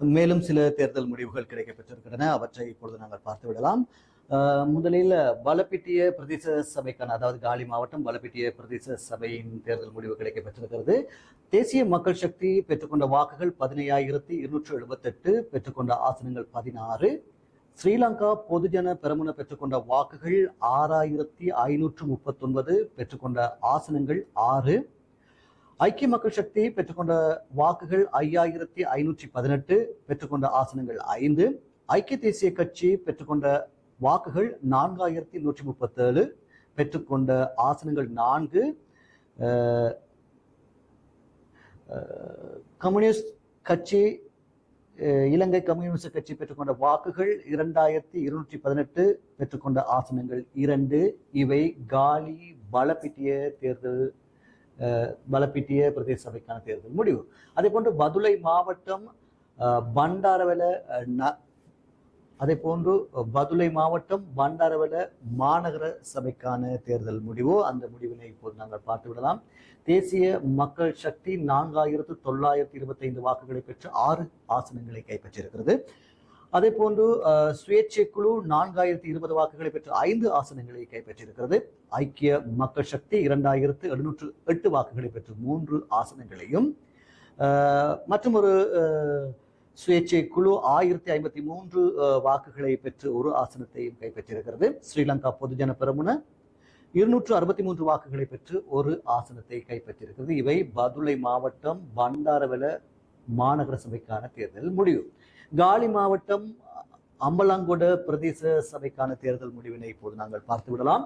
மேலும் சில தேர்தல் முடிவுகள் கிடைக்கப்பெற்றிருக்கின்றன. அவற்றை இப்பொழுது நாங்கள் பார்த்து விடலாம் முதலில் பலப்பிட்டிய பிரதேச சபைக்கான அதாவது காலி மாவட்டம் பலப்பிட்டிய பிரதேச சபையின் தேர்தல் முடிவு கிடைக்கப்பெற்றிருக்கிறது. தேசிய மக்கள் சக்தி பெற்றுக்கொண்ட வாக்குகள் பதினையாயிரத்தி இருநூற்று எழுபத்தெட்டு பெற்றுக்கொண்ட ஆசனங்கள் பதினாறு. ஸ்ரீலங்கா பொதுஜன பெருமன பெற்றுக்கொண்ட வாக்குகள் ஆறாயிரத்தி ஐநூற்று முப்பத்தொன்பது பெற்றுக்கொண்ட ஆசனங்கள் ஆறு. ஐக்கிய மக்கள் சக்தி பெற்றுக்கொண்ட வாக்குகள் ஐயாயிரத்தி ஐநூற்றி பதினெட்டு பெற்றுக்கொண்ட ஆசனங்கள் ஐந்து. ஐக்கிய தேசிய கட்சி பெற்றுக்கொண்ட வாக்குகள் நான்காயிரத்தி நூற்றி முப்பத்தேழு பெற்றுக்கொண்ட ஆசனங்கள் நான்கு. கம்யூனிஸ்ட் கட்சி இலங்கை கம்யூனிஸ்ட் கட்சி பெற்றுக்கொண்ட வாக்குகள் இரண்டாயிரத்தி இருநூற்றி பதினெட்டு பெற்றுக்கொண்ட ஆசனங்கள் இரண்டு. இவை காலி பலப்பிட்டிய தேர்தல் பலப்பிட்டிய பிரதேச சபைக்கான தேர்தல் முடிவு. அதே போன்று பதுளை மாவட்டம் பண்டாரவல ந- அதே போன்று பதுளை மாவட்டம் பண்டாரவல மாநகர சபைக்கான தேர்தல் முடிவு. அந்த முடிவினை இப்போது நாங்கள் பார்த்து விடலாம். தேசிய மக்கள் சக்தி நான்காயிரத்து தொள்ளாயிரத்தி இருபத்தைந்து வாக்குகளை பெற்று ஆறு ஆசனங்களை கைப்பற்றியிருக்கிறது. அதே போன்று சுயேட்சை குழு நான்காயிரத்தி இருபது வாக்குகளை பெற்று ஐந்து ஆசனங்களை கைப்பற்றியிருக்கிறது. ஐக்கிய மக்கள் சக்தி இரண்டாயிரத்து எழுநூற்று எட்டு வாக்குகளை பெற்று மூன்று ஆசனங்களையும் மற்றும் ஒரு சுயேட்சை குழு ஆயிரத்தி ஐம்பத்தி மூன்று வாக்குகளை பெற்று ஒரு ஆசனத்தையும் கைப்பற்றியிருக்கிறது. ஸ்ரீலங்கா பொதுஜன பெருமுன இருநூற்று அறுபத்தி மூன்று வாக்குகளை பெற்று ஒரு ஆசனத்தை கைப்பற்றியிருக்கிறது. இவை பதுளை மாவட்டம் பண்டாரவல மாநகர சபைக்கான தேர்தல் முடிவு. காலி மாவட்டம் அம்பலாங்கொட பிரதேச சபைக்கான தேர்தல் முடிவினை இப்போது நாங்கள் பார்த்து விடலாம்.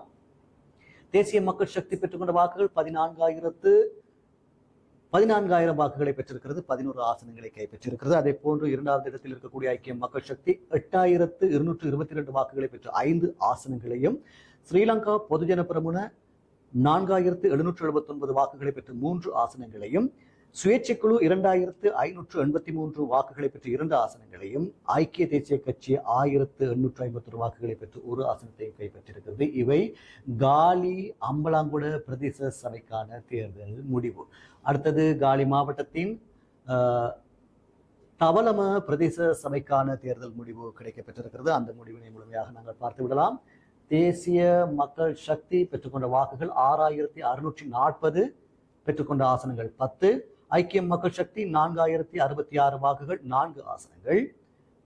தேசிய மக்கள் சக்தி பெற்றுக்கொண்ட வாக்குகள் பதினான்காயிரத்து பதினான்காயிரம் வாக்குகளை பெற்றிருக்கிறது பதினோரு ஆசனங்களை கைப்பற்றிருக்கிறது அதே போன்று இரண்டாவது இடத்தில் இருக்கக்கூடிய ஐக்கிய மக்கள் சக்தி எட்டாயிரத்து இருநூற்று இருபத்தி ரெண்டு வாக்குகளை பெற்ற ஐந்து ஆசனங்களையும் ஸ்ரீலங்கா பொதுஜன பிரமுன நான்காயிரத்து எழுநூற்று எழுபத்தி ஒன்பது வாக்குகளை பெற்ற மூன்று ஆசனங்களையும் சுயேட்சை குழு இரண்டாயிரத்து ஐநூற்று எண்பத்தி மூன்று வாக்குகளை பெற்று இரண்டு ஆசனங்களையும் ஐக்கிய தேசிய கட்சி ஆயிரத்து எண்ணூற்று ஐம்பத்தொரு வாக்குகளை பெற்று ஒரு ஆசனத்தையும் கைப்பற்றியிருக்கிறது. இவை காலி அம்பலாங்குட பிரதேச சபைக்கான தேர்தல் முடிவு. அடுத்தது காலி மாவட்டத்தின் தவளம தவலம பிரதேச சபைக்கான தேர்தல் முடிவு கிடைக்கப்பெற்றிருக்கிறது. அந்த முடிவினை முழுமையாக நாங்கள் பார்த்து விடலாம். தேசிய மக்கள் சக்தி பெற்றுக்கொண்ட வாக்குகள் ஆறாயிரத்தி அறுநூற்றி நாற்பது பெற்றுக்கொண்ட ஆசனங்கள் பத்து. ஐக்கிய மக்கள் சக்தி நான்காயிரத்தி அறுபத்தி ஆறு வாக்குகள் நான்கு ஆசனங்கள்.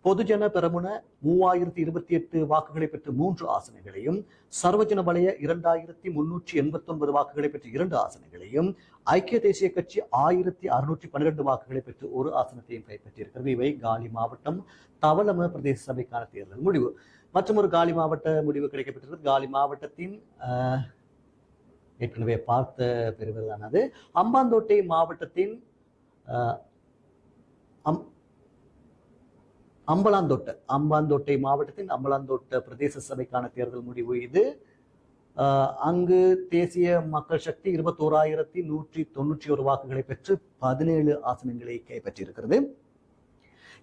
பொதுஜன பெரமுன மூவாயிரத்தி இருபத்தி எட்டு வாக்குகளை பெற்று மூன்று ஆசனங்களையும் சர்வஜன வலய இரண்டாயிரத்தி முன்னூற்றி எண்பத்தி ஒன்பது வாக்குகளை பெற்று இரண்டு ஆசனங்களையும் ஐக்கிய தேசிய கட்சி ஆயிரத்தி அறுநூற்றி பன்னிரண்டு வாக்குகளை பெற்று ஒரு ஆசனத்தையும் கைப்பற்றியிருக்கிறது இவை காலி மாவட்டம் தவளம பிரதேச சபைக்கான தேர்தல் முடிவு. மற்றும் ஒரு காலி மாவட்ட முடிவு கிடைக்கப்பட்டிருக்கிறது காலி மாவட்டத்தின் ஏற்கனவே பார்த்த பெறுவதானது அம்பாந்தோட்டை மாவட்டத்தின் ஆஹ், அம் அம்பலாந்தோட்டை அம்பாந்தோட்டை மாவட்டத்தின் அம்பலாந்தோட்ட பிரதேச சபைக்கான தேர்தல் முடிவு இது. ஆஹ், அங்கு தேசிய மக்கள் சக்தி இருபத்தோராயிரத்தி நூற்றி தொண்ணூற்றி ஒரு வாக்குகளை பெற்று பதினேழு ஆசனங்களை கைப்பற்றியிருக்கிறது.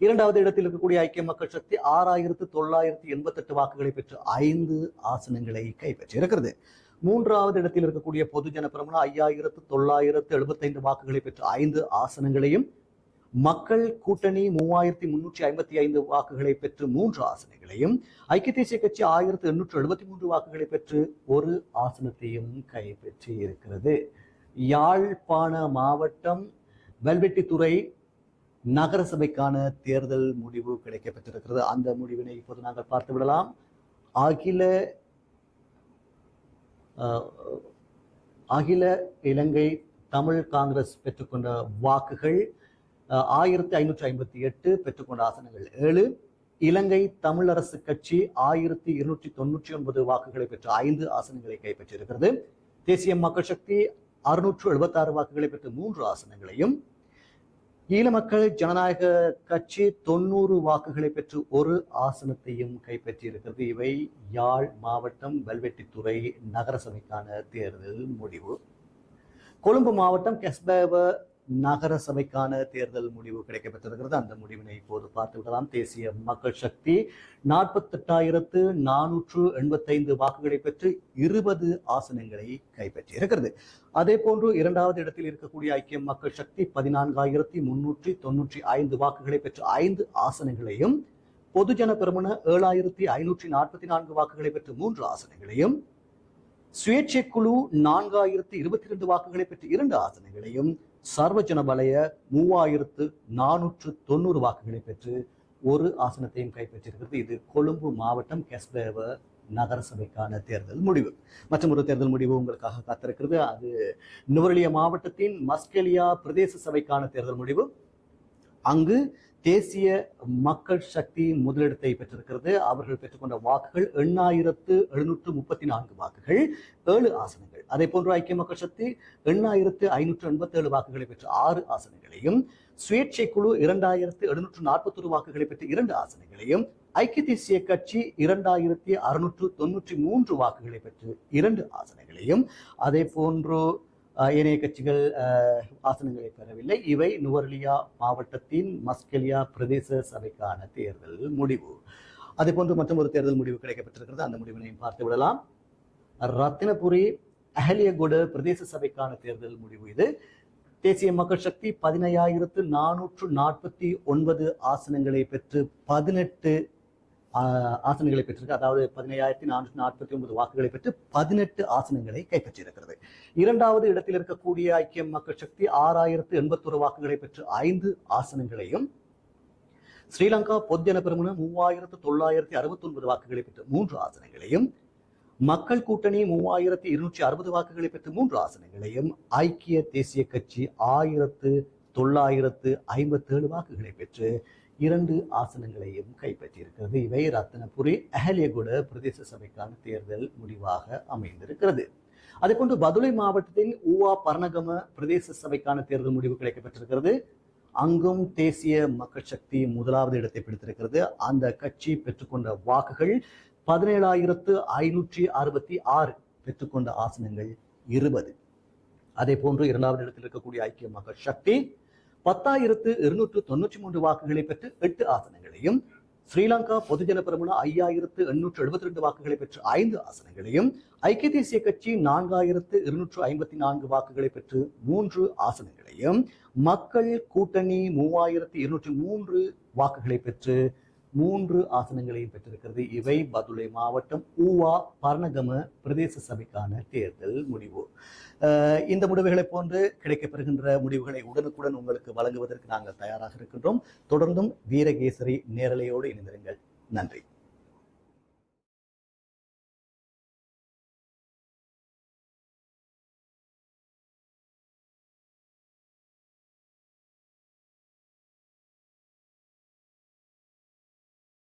இரண்டாவது இடத்தில் இருக்கக்கூடிய ஐக்கிய மக்கள் சக்தி ஆறாயிரத்து தொள்ளாயிரத்தி எண்பத்தெட்டு வாக்குகளை பெற்று ஐந்து ஆசனங்களை கைப்பற்றியிருக்கிறது. மூன்றாவது இடத்தில் இருக்கக்கூடிய பொதுஜன பிரமுன ஐயாயிரத்து தொள்ளாயிரத்து எழுபத்தைந்து வாக்குகளை பெற்று ஐந்து ஆசனங்களையும் மக்கள் கூட்டணி மூவாயிரத்தி முன்னூற்றி ஐம்பத்தி ஐந்து வாக்குகளை பெற்று மூன்று ஆசனங்களையும் ஐக்கிய தேசிய கட்சி ஆயிரத்து எண்ணூற்று எழுபத்தி மூன்று வாக்குகளை பெற்று ஒரு ஆசனத்தையும் கைப்பற்றி இருக்கிறது. யாழ்ப்பாண மாவட்டம் வெல்வெட்டித்துறை நகரசபைக்கான தேர்தல் முடிவு கிடைக்கப்பெற்றிருக்கிறது. அந்த முடிவினை இப்போது நாங்கள் பார்த்து விடலாம். அகில அகில இலங்கை தமிழ் காங்கிரஸ் பெற்றுக்கொண்ட வாக்குகள் ஆயிரத்தி ஐநூற்றி ஐம்பத்தி எட்டு பெற்றுக்கொண்ட ஆசனங்கள் ஏழு. இலங்கை தமிழரசு கட்சி ஆயிரத்தி இருநூற்றி தொண்ணூற்றி ஒன்பது வாக்குகளை பெற்று ஐந்து ஆசனங்களை கைப்பற்றியிருக்கிறது. தேசிய மக்கள் சக்தி அறுநூற்று எழுபத்தாறு வாக்குகளை பெற்று மூன்று ஆசனங்களையும் ஈழ மக்கள் ஜனநாயக கட்சி தொண்ணூறு வாக்குகளை பெற்று ஒரு ஆசனத்தையும் கைப்பற்றியிருக்கிறது. இவை யாழ் மாவட்டம் வெல்வெட்டித்துறை நகரசபைக்கான தேர்தல் முடிவு. கொழும்பு மாவட்டம் கெஸ்பேவ நகர சபைக்கான தேர்தல் முடிவு கிடைக்கப்பெற்றிருக்கிறது அந்த முடிவினை இப்போது பார்த்து விடலாம் தேசிய மக்கள் சக்தி நாற்பத்தெட்டாயிரத்து நானூற்று எண்பத்தைந்து வாக்குகளை பெற்று இருபது ஆசனங்களை கைப்பற்றி இருக்கிறது அதே போன்று இரண்டாவது இடத்தில் இருக்கக்கூடிய ஐக்கிய மக்கள் சக்தி பதினான்காயிரத்தி முன்னூற்றி தொன்னூற்றி ஐந்து வாக்குகளை பெற்று ஐந்து ஆசனங்களையும் பொதுஜன பெருமன ஏழாயிரத்தி ஐநூற்றி நாற்பத்தி நான்கு வாக்குகளை பெற்று மூன்று ஆசனங்களையும் சுயேட்சை குழு நான்காயிரத்தி இருபத்தி இரண்டு வாக்குகளை பெற்று இரண்டு ஆசனங்களையும் சர்வஜன பலைய மூவாயிரத்து நானூற்று தொண்ணூறு வாக்குகளை பெற்று ஒரு ஆசனத்தையும் கைப்பற்றியிருக்கிறது. இது கொழும்பு மாவட்டம் கெஸ்பேவ நகரசபைக்கான தேர்தல் முடிவு. மற்றும் ஒரு தேர்தல் முடிவு உங்களுக்காக காத்திருக்கிறது. அது நுவரெலியா மாவட்டத்தின் மஸ்கெலியா பிரதேச சபைக்கான தேர்தல் முடிவு. அங்கு தேசிய மக்கள் சக்தி முதலிடத்தை பெற்றிருக்கிறது. அவர்கள் பெற்றுக்கொண்ட வாக்குகள் எண்ணாயிரத்து எழுநூற்று முப்பத்தி நான்கு வாக்குகள் ஏழு ஆசனங்கள். அதே போன்று ஐக்கிய மக்கள் சக்தி எண்ணாயிரத்து ஐநூற்று எண்பத்தி ஏழு வாக்குகளை பெற்று ஆறு ஆசனங்களையும் சுயேட்சை குழு இரண்டாயிரத்து எழுநூற்று நாற்பத்தொரு வாக்குகளை பெற்று இரண்டு ஆசனங்களையும் ஐக்கிய தேசிய கட்சி இரண்டாயிரத்தி அறுநூற்று தொன்னூற்றி மூன்று வாக்குகளை பெற்று இரண்டு ஆசனங்களையும் அதே போன்று ஏனைய கட்சிகள் ஆசனங்களை பெறவில்லை. இவை நுவர்லியா மாவட்டத்தின் மஸ்கெலியா பிரதேச சபைக்கான தேர்தல் முடிவு. அதே போன்று மற்றும் ஒரு தேர்தல் முடிவு கிடைக்கப்பட்டிருக்கிறது. அந்த முடிவினையும் பார்த்து விடலாம். ரத்தினபுரி அஹலியகுட பிரதேச சபைக்கான தேர்தல் முடிவு இது. தேசிய மக்கள் சக்தி பதினையாயிரத்து நானூற்று நாற்பத்தி ஒன்பது ஆசனங்களை பெற்று பதினெட்டு ஆசனங்களை பெற்றிருக்கு. அதாவது பதினையாயிரத்தி நானூற்றி நாற்பத்தி ஒன்பது வாக்குகளை பெற்று பதினெட்டு ஆசனங்களை கைப்பற்றியிருக்கிறது. இரண்டாவது இடத்தில் இருக்கக்கூடிய ஐக்கிய மக்கள் சக்தி ஆறாயிரத்து எண்பத்தொரு வாக்குகளை பெற்று ஐந்து ஆசனங்களையும் ஸ்ரீலங்கா பொதுஜன பெருமன மூவாயிரத்து தொள்ளாயிரத்தி அறுபத்தி ஒன்பது வாக்குகளை பெற்று மூன்று ஆசனங்களையும் மக்கள் கூட்டணி மூவாயிரத்தி இருநூற்றி அறுபது வாக்குகளை பெற்று மூன்று ஆசனங்களையும் ஐக்கிய தேசிய கட்சி ஆயிரத்து தொள்ளாயிரத்து ஐம்பத்தேழு வாக்குகளை பெற்று இரண்டு ஆசனங்களையும் கைப்பற்றியிருக்கிறது. இவை ரத்னபுரி அஹலியகுட பிரதேச சபைக்கான தேர்தல் முடிவாக அமைந்திருக்கிறது. அதேபோன்று பதுளை மாவட்டத்தில் ஊவா பரணகம பிரதேச சபைக்கான தேர்தல் முடிவு கிடைக்கப்பட்டிருக்கிறது. அங்கும் தேசிய மக்கள் சக்தி முதலாவது இடத்தை பிடித்திருக்கிறது. அந்த கட்சி பெற்றுக்கொண்ட வாக்குகள் பதினேழாயிரத்து ஐநூற்றி அறுபத்தி ஆறு பெற்றுக்கொண்ட ஆசனங்கள் இருபது. அதே போன்று இரண்டாவது இடத்தில் இருக்கக்கூடிய ஐக்கிய மக்கள் சக்தி பத்தாயிரத்து இருநூற்று தொன்னூற்றி மூன்று வாக்குகளை பெற்று எட்டு ஆசனங்களையும் ஸ்ரீலங்கா பொதுஜன பெருமன ஐயாயிரத்து எண்ணூற்று எழுபத்தி ரெண்டு வாக்குகளை பெற்று ஐந்து ஆசனங்களையும் ஐக்கிய தேசிய கட்சி நான்காயிரத்து இருநூற்று ஐம்பத்தி நான்கு வாக்குகளை பெற்று மூன்று ஆசனங்களையும் மக்கள் கூட்டணி மூவாயிரத்து இருநூற்றி மூன்று வாக்குகளை பெற்று மூன்று ஆசனங்களையும் பெற்றிருக்கிறது. இவை பதுளை மாவட்டம் ஊவா பர்ணகம பிரதேச சபைக்கான தேர்தல் முடிவு. இந்த முடிவுகளை போன்று கிடைக்கப்பெறுகின்ற முடிவுகளை உடனுக்குடன் உங்களுக்கு வழங்குவதற்கு நாங்கள் தயாராக இருக்கின்றோம். தொடர்ந்தும் வீரகேசரி நேரலையோடு இணைந்திருங்கள். நன்றி.